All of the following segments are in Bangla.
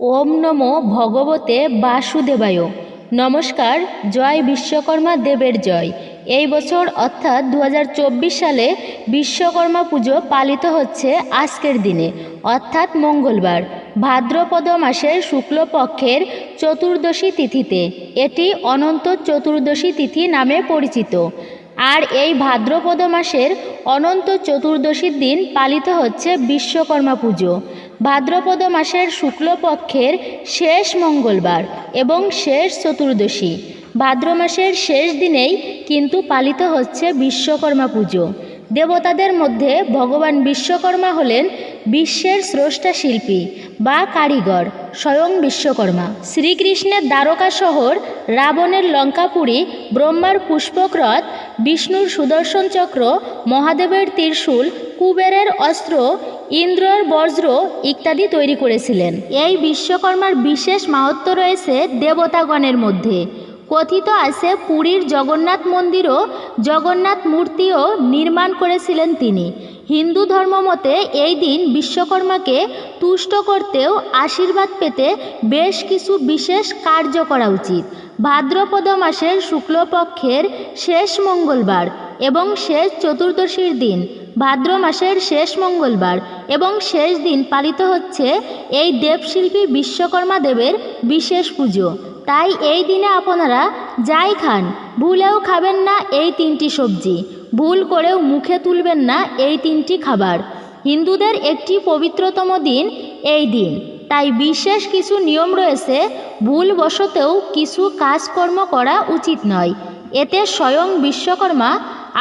ওম নমো ভগবতে বাসুদেবায়। নমস্কার, জয় বিশ্বকর্মা দেবের জয়। এই বছর অর্থাৎ দু হাজার চব্বিশ সালে বিশ্বকর্মা পুজো পালিত হচ্ছে আজকের দিনে, অর্থাৎ মঙ্গলবার, ভাদ্রপদ মাসের শুক্লপক্ষের চতুর্দশী তিথিতে। এটি অনন্ত চতুর্দশী তিথি নামে পরিচিত। আর এই ভাদ্রপদ মাসের অনন্ত চতুর্দশীর দিন পালিত হচ্ছে বিশ্বকর্মা পুজো। ভাদ্রপদ মাসের শুক্লপক্ষের শেষ মঙ্গলবার এবং শেষ চতুর্দশী। ভাদ্র মাসের শেষ দিনেই কিন্তু পালিত হচ্ছে বিশ্বকর্মা পুজো। দেবতাদের মধ্যে ভগবান বিশ্বকর্মা হলেন বিশ্বের স্রষ্টা শিল্পী বা কারিগর স্বয়ং বিশ্বকর্মা। শ্রীকৃষ্ণের দ্বারকা শহর রাবণের লঙ্কাপুরী ব্রহ্মার পুষ্পক রথ বিষ্ণুর সুদর্শন চক্র মহাদেবের ত্রিশূল কুবেরের অস্ত্র ইন্দ্রর বজ্র ইত্যাদি তৈরি করেছিলেন। এই বিশ্বকর্মার বিশেষ মাহাত্ম রয়েছে দেবতাগণের মধ্যে। কথিত আছে পুরীর জগন্নাথ মন্দিরও জগন্নাথ মূর্তিও নির্মাণ করেছিলেন তিনি। হিন্দু ধর্মমতে এই দিন বিশ্বকর্মাকে তুষ্ট করতেও আশীর্বাদ পেতে বেশ কিছু বিশেষ কার্য করা উচিত। ভাদ্রপদ মাসের শুক্লপক্ষের শেষ মঙ্গলবার এবং শেষ চতুর্দশীর দিন ভাদ্র মাসের শেষ মঙ্গলবার এবং শেষ দিন পালিত হচ্ছে এই দেবশিল্পী বিশ্বকর্মা দেবের বিশেষ পুজো। তাই এই দিনে আপনারা যাই খান, ভুলেও খাবেন না এই তিনটি সবজি। ভুল করেও মুখে তুলবেন না এই তিনটি খাবার। হিন্দুদের একটি পবিত্রতম দিন এই দিন। তাই বিশেষ কিছু নিয়ম রয়েছে, ভুলবশতেও কিছু কাজকর্ম করা উচিত নয়। এতে স্বয়ং বিশ্বকর্মা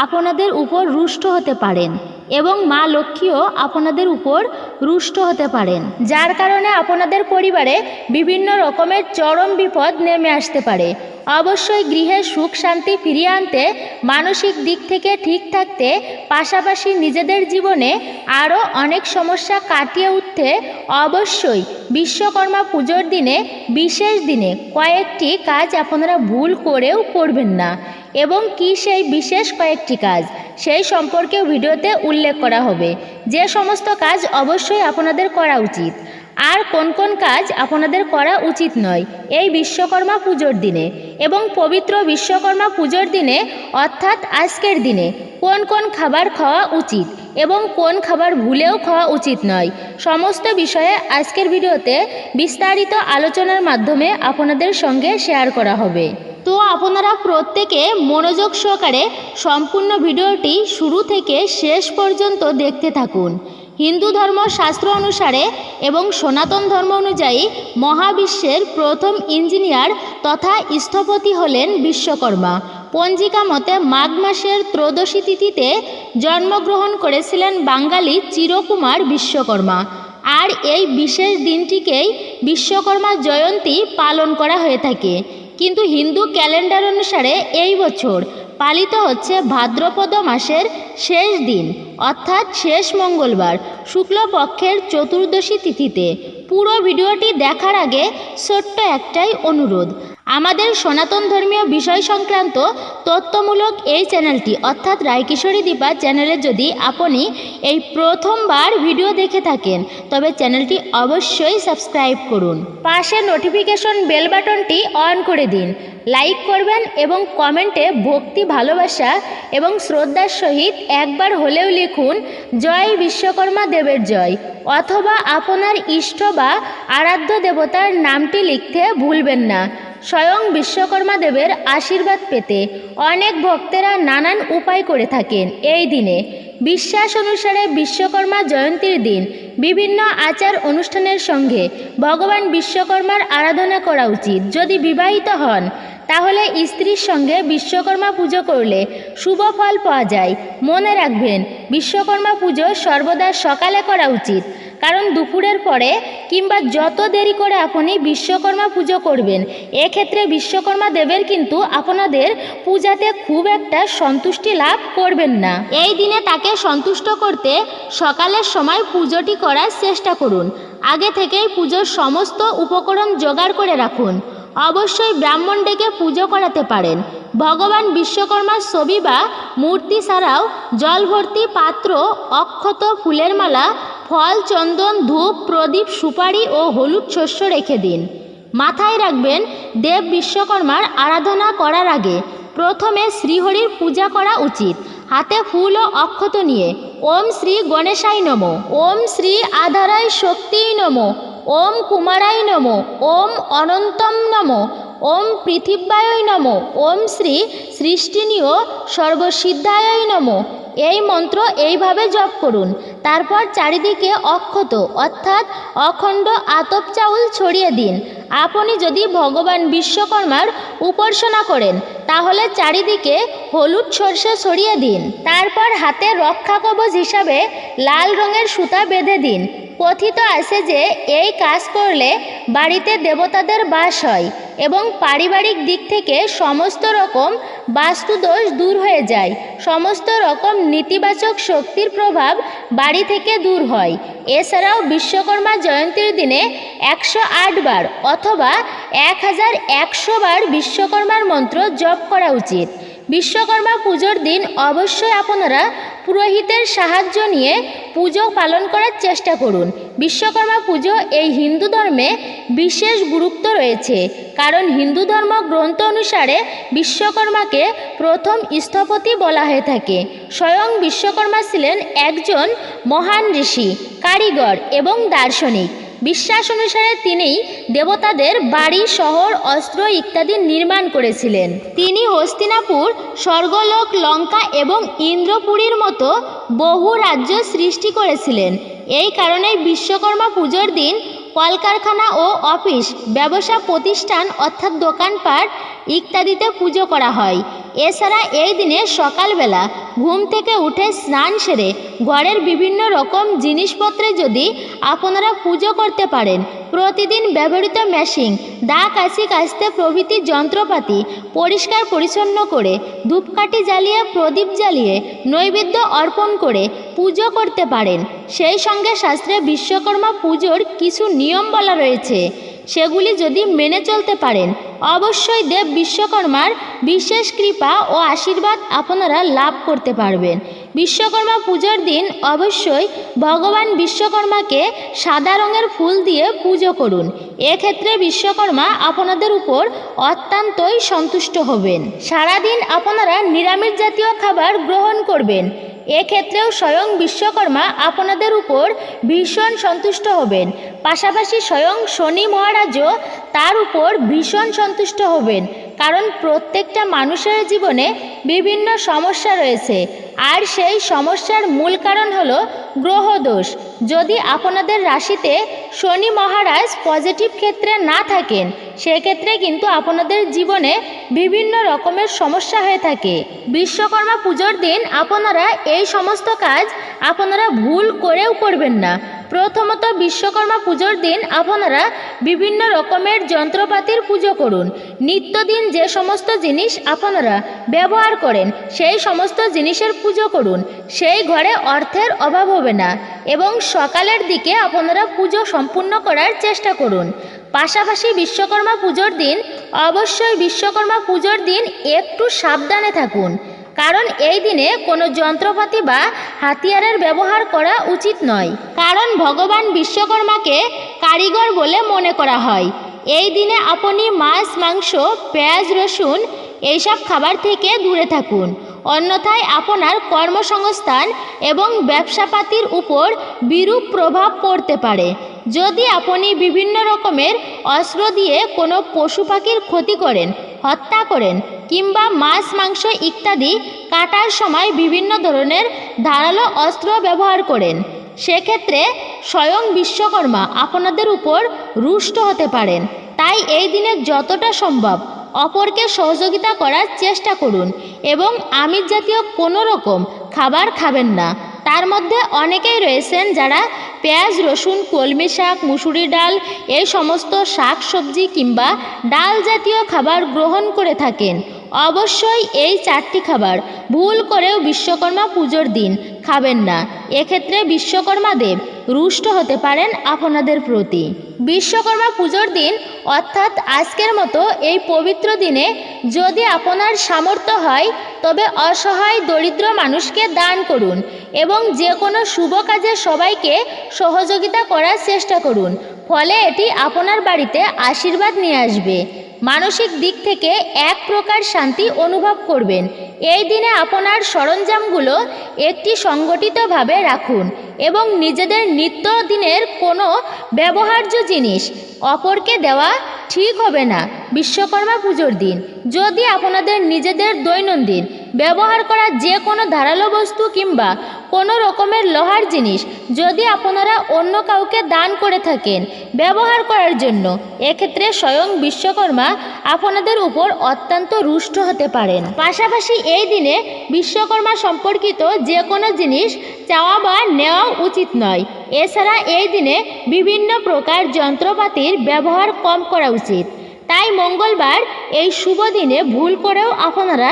আপনাদের উপর রুষ্ট হতে পারেন এবং মা লক্ষ্মীও আপনাদের উপর রুষ্ট হতে পারেন। যার কারণে আপনাদের পরিবারে বিভিন্ন রকমের চরম বিপদ নেমে আসতে পারে। অবশ্যই গৃহে সুখ শান্তি ফিরিয়ে আনতে, মানসিক দিক থেকে ঠিক থাকতে, পাশাপাশি নিজেদের জীবনে আরও অনেক সমস্যা কাটিয়ে উঠতে অবশ্যই বিশ্বকর্মা পুজোর দিনে, বিশেষ দিনে কয়েকটি কাজ আপনারা ভুল করেও করবেন না। এবং কি সেই বিশেষ কয়েকটি কাজ, সেই সম্পর্কে ভিডিওতে উল্লেখ করা হবে। যে সমস্ত কাজ অবশ্যই আপনাদের করা উচিত। আর কোন কোন কাজ আপনাদের করা উচিত নয়, এই বিশ্বকর্মা পুজোর দিনে এবং পবিত্র বিশ্বকর্মা পুজোর দিনে, অর্থাৎ আজকের দিনে, কোন কোন খাবার খাওয়া উচিত এবং কোন খাবার ভুলেও খাওয়া উচিত নয়। সমস্ত বিষয়ে আজকের ভিডিওতে বিস্তারিত আলোচনার মাধ্যমে আপনাদের সঙ্গে শেয়ার করা হবে। তো আপনারা প্রত্যেকে মনোযোগ সহকারে সম্পূর্ণ ভিডিওটি শুরু থেকে শেষ পর্যন্ত দেখতে থাকুন। হিন্দু ধর্ম শাস্ত্র অনুসারে এবং সনাতন ধর্ম অনুযায়ী মহাবিশ্বের প্রথম ইঞ্জিনিয়ার তথা স্থপতি হলেন বিশ্বকর্মা। পঞ্জিকা মতে মাঘ মাসের ত্রয়োদশী তিথিতে জন্মগ্রহণ করেছিলেন বাঙালি চিরকুমার বিশ্বকর্মা। আর এই বিশেষ দিনটিকেই বিশ্বকর্মা জয়ন্তী পালন করা হয়ে থাকে। কিন্তু হিন্দু ক্যালেন্ডার অনুসারে এই বছর পালিত হচ্ছে ভাদ্রপদ মাসের শেষ দিন, অর্থাৎ শেষ মঙ্গলবার, শুক্লপক্ষের চতুর্দশী তিথিতে। পুরো ভিডিওটি দেখার আগে ছোট্ট একটাই অনুরোধ। আমাদের সনাতন ধর্মীয় বিষয় সংক্রান্ত তথ্যমূলক এই চ্যানেলটি, অর্থাৎ রায়কিশোরী দীপা চ্যানেলে যদি আপনি এই প্রথমবার ভিডিও দেখে থাকেন, তবে চ্যানেলটি অবশ্যই সাবস্ক্রাইব করুন। পাশে নোটিফিকেশন বেল বাটনটি অন করে দিন। লাইক করবেন এবং কমেন্টে ভক্তি, ভালোবাসা এবং শ্রদ্ধার সহিত একবার হলেও লিখুন, জয় বিশ্বকর্মা দেবের জয় অথবা আপনার ইষ্ট বা আরাধ্য দেবতার নামটি লিখতে ভুলবেন না। স্বয়ং বিশ্বকর্মা দেবের আশীর্বাদ পেতে অনেক ভক্তেরা নানান উপায় করে থাকেন এই দিনে। বিশ্বাস অনুসারে বিশ্বকর্মা জয়ন্তীর দিন বিভিন্ন আচার অনুষ্ঠানের সঙ্গে ভগবান বিশ্বকর্মার আরাধনা করা উচিত। যদি বিবাহিত হন তাহলে স্ত্রীর সঙ্গে বিশ্বকর্মা পুজো করলে শুভ ফল পাওয়া যায়। মনে রাখবেন, বিশ্বকর্মা পুজো সর্বদা সকালে করা উচিত। কারণ দুপুরের পরে কিংবা যত দেরি করে আপনি বিশ্বকর্মা পুজো করবেন, এক্ষেত্রে বিশ্বকর্মা দেবের কিন্তু আপনাদের পূজাতে খুব একটা সন্তুষ্টি লাভ করবেন না। এই দিনে তাকে সন্তুষ্ট করতে সকালের সময় পুজোটি করার চেষ্টা করুন। আগে থেকেই পুজোর সমস্ত উপকরণ জোগাড় করে রাখুন। অবশ্যই ব্রাহ্মণ ডেকে পুজো করাতে পারেন। ভগবান বিশ্বকর্মার ছবি বা মূর্তি ছাড়াও জল ভর্তি পাত্র, অক্ষত ফুলের মালা, ফল, চন্দন, ধূপ, প্রদীপ, সুপারি ও হলুদ শস্য রেখে দিন। মাথায় রাখবেন, দেব বিশ্বকর্মার আরাধনা করার আগে প্রথমে শ্রীহরির পূজা করা উচিত। হাতে ফুল ও অক্ষত নিয়ে, ওম শ্রী গণেশাই নম। ওম শ্রী আধারায় শক্তিই নম। ওম কুমারাই নম, ওম অনন্তম নম, ওম পৃথিব্যায় নম, ওম শ্রী সৃষ্টিনীয় সর্বসিদ্ধায় নম। এই মন্ত্র এইভাবে জপ করুন। তারপর চারিদিকে অক্ষত, অর্থাৎ অখণ্ড আতপ চাউল ছড়িয়ে দিন। আপনি যদি ভগবান বিশ্বকর্মার উপাসনা করেন, তাহলে চারিদিকে হলুদ সর্ষে ছড়িয়ে দিন। তারপর হাতে রক্ষা কবচ হিসাবে লাল রঙের সুতা বেঁধে দিন। কথিত আছে যে, এই কাজ করলে বাড়িতে দেবতাদের বাস হয় এবং পারিবারিক দিক থেকে সমস্ত রকম বাস্তুদোষ দূর হয়ে যায়। সমস্ত রকম নেতিবাচক শক্তির প্রভাব বাড়ি থেকে দূর হয়। এছাড়াও বিশ্বকর্মা জয়ন্তীর দিনে একশো বার অথবা এক হাজার একশো বার বিশ্বকর্মার মন্ত্র জপ করা উচিত। বিশ্বকর্মা পুজোর দিন অবশ্যই আপনারা পুরোহিতের সাহায্য নিয়ে পুজো পালন করার চেষ্টা করুন। বিশ্বকর্মা পুজো এই হিন্দু ধর্মে বিশেষ গুরুত্ব রয়েছে, কারণ হিন্দু ধর্ম গ্রন্থ অনুসারে বিশ্বকর্মাকে প্রথম স্থপতি বলা হয়ে থাকে। স্বয়ং বিশ্বকর্মা ছিলেন একজন মহান ঋষি, কারিগর এবং দার্শনিক। বিশ্বাস অনুসারে তিনি দেবতাদের বাড়ি, শহর, অস্ত্র ইত্যাদি নির্মাণ করেছিলেন। তিনি হস্তিনাপুর, স্বর্গলোক, লঙ্কা এবং ইন্দ্রপুরীর মতো বহু রাজ্য সৃষ্টি করেছিলেন। এই কারণে বিশ্বকর্মা পুজোর দিন কলকারখানা ও অফিস, ব্যবসা প্রতিষ্ঠান অর্থাৎ দোকানপাট ইত্যাদিতে পুজো করা হয়। এছাড়া এই দিনে সকালবেলা ঘুম থেকে উঠে স্নান সেরে ঘরের বিভিন্ন রকম জিনিসপত্রে যদি আপনারা পুজো করতে পারেন, প্রতিদিন ব্যবহৃত মেশিন, দা কাশি কাশতে প্রভৃতি যন্ত্রপাতি পরিষ্কার পরিচ্ছন্ন করে ধূপকাঠি জ্বালিয়ে, প্রদীপ জ্বালিয়ে নৈবেদ্য অর্পণ করে পুজো করতে পারেন। সেই সঙ্গে শাস্ত্রে বিশ্বকর্মা পুজোর কিছু নিয়ম বলা রয়েছে। সেগুলি যদি মেনে চলতে পারেন, অবশ্যই দেব বিশ্বকর্মার বিশেষ কৃপা ও আশীর্বাদ আপনারা লাভ করতে পারবেন। বিশ্বকর্মা পুজোর দিন অবশ্যই ভগবান বিশ্বকর্মাকে সাদা রঙের ফুল দিয়ে পুজো করুন। এক্ষেত্রে বিশ্বকর্মা আপনাদের উপর অত্যন্তই সন্তুষ্ট হবেন। সারাদিন আপনারা নিরামিষ জাতীয় খাবার গ্রহণ করবেন। এক্ষেত্রেও স্বয়ং বিশ্বকর্মা আপনাদের উপর ভীষণ সন্তুষ্ট হবেন। পাশাপাশি স্বয়ং শনি মহারাজও তার উপর ভীষণ সন্তুষ্ট হবেন। কারণ প্রত্যেকটা মানুষের জীবনে বিভিন্ন সমস্যা রয়েছে। আর সেই সমস্যার মূল কারণ হলো গ্রহদোষ যদি আপনাদের রাশিতে শনি মহারাজ পজিটিভ ক্ষেত্রে না থাকেন সেক্ষেত্রে কিন্তু আপনাদের জীবনে বিভিন্ন রকমের সমস্যা হয়ে থাকে। বিশ্বকর্মা পুজোর দিন আপনারা এই সমস্ত কাজ আপনারা ভুল করেও করবেন না। প্রথমত বিশ্বকর্মা পুজোর দিন আপনারা বিভিন্ন রকমের যন্ত্রপাতির পুজো করুন। নিত্যদিন যে সমস্ত জিনিস আপনারা ব্যবহার করেন, সেই সমস্ত জিনিসের পুজো করুন। সেই ঘরে অর্থের অভাব হবে না এবং সকালের দিকে আপনারা পুজো সম্পূর্ণ করার চেষ্টা করুন। পাশাপাশি বিশ্বকর্মা পুজোর দিন, অবশ্যই বিশ্বকর্মা পুজোর দিন একটু সাবধানে থাকুন। কারণ এই দিনে কোনো যন্ত্রপাতি বা হাতিয়ারের ব্যবহার করা উচিত নয়। কারণ ভগবান বিশ্বকর্মাকে কারিগর বলে মনে করা হয়। এই দিনে আপনি মাছ, মাংস, পেঁয়াজ, রসুন এইসব খাবার থেকে দূরে থাকুন। অন্যথায় আপনার কর্মসংস্থান এবং ব্যবসাপাতির উপর বিরূপ প্রভাব পড়তে পারে। যদি আপনি বিভিন্ন রকমের অস্ত্র দিয়ে কোনো পশু পাখির ক্ষতি করেন, হত্যা করেন, কিংবা মাছ, মাংস ইত্যাদি কাটার সময় বিভিন্ন ধরনের ধারালো অস্ত্র ব্যবহার করেন, সেক্ষেত্রে স্বয়ং বিশ্বকর্মা আপনাদের উপর রুষ্ট হতে পারেন। তাই এই দিনে যতটা সম্ভব অপরকে সহযোগিতা করার চেষ্টা করুন এবং আমিষ জাতীয় কোনো রকম খাবার খাবেন না। তার মধ্যে অনেকেই রয়েছেন যারা পেঁয়াজ, রসুন, কলমি শাক, মুসুরি ডাল, এই সমস্ত শাক সবজি কিংবা ডাল জাতীয় খাবার গ্রহণ করে থাকেন। অবশ্যই এই চারটি খাবার ভুল করেও বিশ্বকর্মা পুজোর দিন খাবেন না। এক্ষেত্রে বিশ্বকর্মা দেব রুষ্ট হতে পারেন আপনাদের প্রতি। বিশ্বকর্মা পুজোর দিন, অর্থাৎ আজকের মতো এই পবিত্র দিনে যদি আপনার সামর্থ্য হয়, তবে অসহায় দরিদ্র মানুষকে দান করুন এবং যে কোনো শুভ কাজে সবাইকে সহযোগিতা করার চেষ্টা করুন। ফলে এটি আপনার বাড়িতে আশীর্বাদ নিয়ে আসবে। মানসিক দিক থেকে এক প্রকার শান্তি অনুভব করবেন। এই দিনে আপনার সরঞ্জামগুলো একটি সংগঠিতভাবে রাখুন এবং নিজেদের নিত্যদিনের কোনো ব্যবহার্য জিনিস অপরকে দেওয়া ঠিক হবে না। বিশ্বকর্মা পুজোর দিন। যদি আপনাদের নিজেদের দৈনন্দিন ব্যবহার করা যে কোনো ধারালো বস্তু কিংবা কোনো রকমের লোহার জিনিস যদি আপনারা অন্য কাউকে দান করে থাকেন ব্যবহার করার জন্য, এক্ষেত্রে স্বয়ং বিশ্বকর্মা আপনাদের উপর অত্যন্ত রুষ্ট হতে পারেন। পাশাপাশি এই দিনে বিশ্বকর্মা সম্পর্কিত যে কোনো জিনিস চাওয়া বা নেওয়া উচিত নয়। এছাড়া এই দিনে বিভিন্ন প্রকার যন্ত্রপাতির ব্যবহার কম করা উচিত। তাই মঙ্গলবার এই শুভ দিনে ভুল করেও আপনারা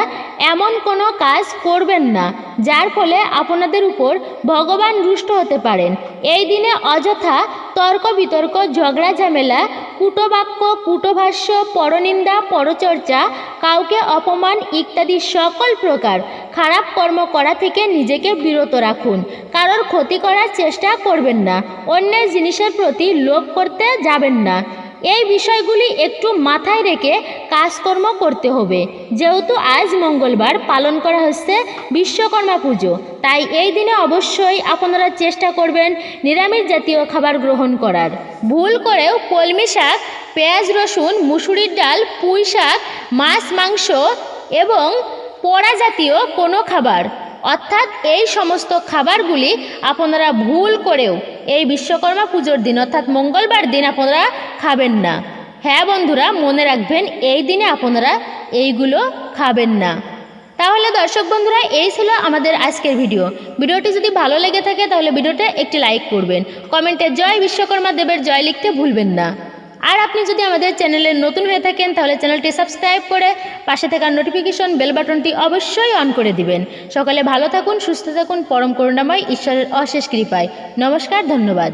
এমন কোনো কাজ করবেন না, যার ফলে আপনাদের উপর ভগবান রুষ্ট হতে পারেন। এই দিনে অযথা তর্ক বিতর্ক ঝগড়া, ঝামেলা, কুটবাক্য, কুটভাষ্য, পরনিন্দা, পরচর্চা, কাউকে অপমান ইত্যাদি সকল প্রকার খারাপ কর্ম করা থেকে নিজেকে বিরত রাখুন। কারোর ক্ষতি করার চেষ্টা করবেন না, অন্যের জিনিসের প্রতি লোভ করতে যাবেন না। এই বিষয়গুলি একটু মাথায় রেখে কাজকর্ম করতে হবে। যেহেতু আজ মঙ্গলবার পালন করা হচ্ছে বিশ্বকর্মা পুজো, তাই এই দিনে অবশ্যই আপনারা চেষ্টা করবেন নিরামিষ জাতীয় খাবার গ্রহণ করার। ভুল করেও কলমি শাক, পেঁয়াজ রসুন, মুসুরির ডাল, পুঁই শাক, মাছ, মাংস এবং পোড়া জাতীয় কোনো খাবার অর্থাৎ এই সমস্ত খাবারগুলি আপনারা ভুল করেও এই বিশ্বকর্মা পুজোর দিন, অর্থাৎ মঙ্গলবার দিন আপনারা খাবেন না। হ্যাঁ বন্ধুরা, মনে রাখবেন এই দিনে আপনারা এইগুলো খাবেন না। তাহলে দর্শক বন্ধুরা, এই ছিল আমাদের আজকের ভিডিও। ভিডিওটি যদি ভালো লেগে থাকে, তাহলে ভিডিওটা একটি লাইক করবেন। কমেন্টে জয় বিশ্বকর্মা দেবের জয় লিখতে ভুলবেন না। আর আপনি যদি আমাদের চ্যানেলে নতুন হয়ে থাকেন, তাহলে চ্যানেলটি সাবস্ক্রাইব করে পাশে থাকা নোটিফিকেশন বেল বাটনটি অবশ্যই অন করে দিবেন। সকালে ভালো থাকুন, সুস্থ থাকুন, পরম করুণাময়, ঈশ্বরের অশেষ কৃপায়। নমস্কার, ধন্যবাদ।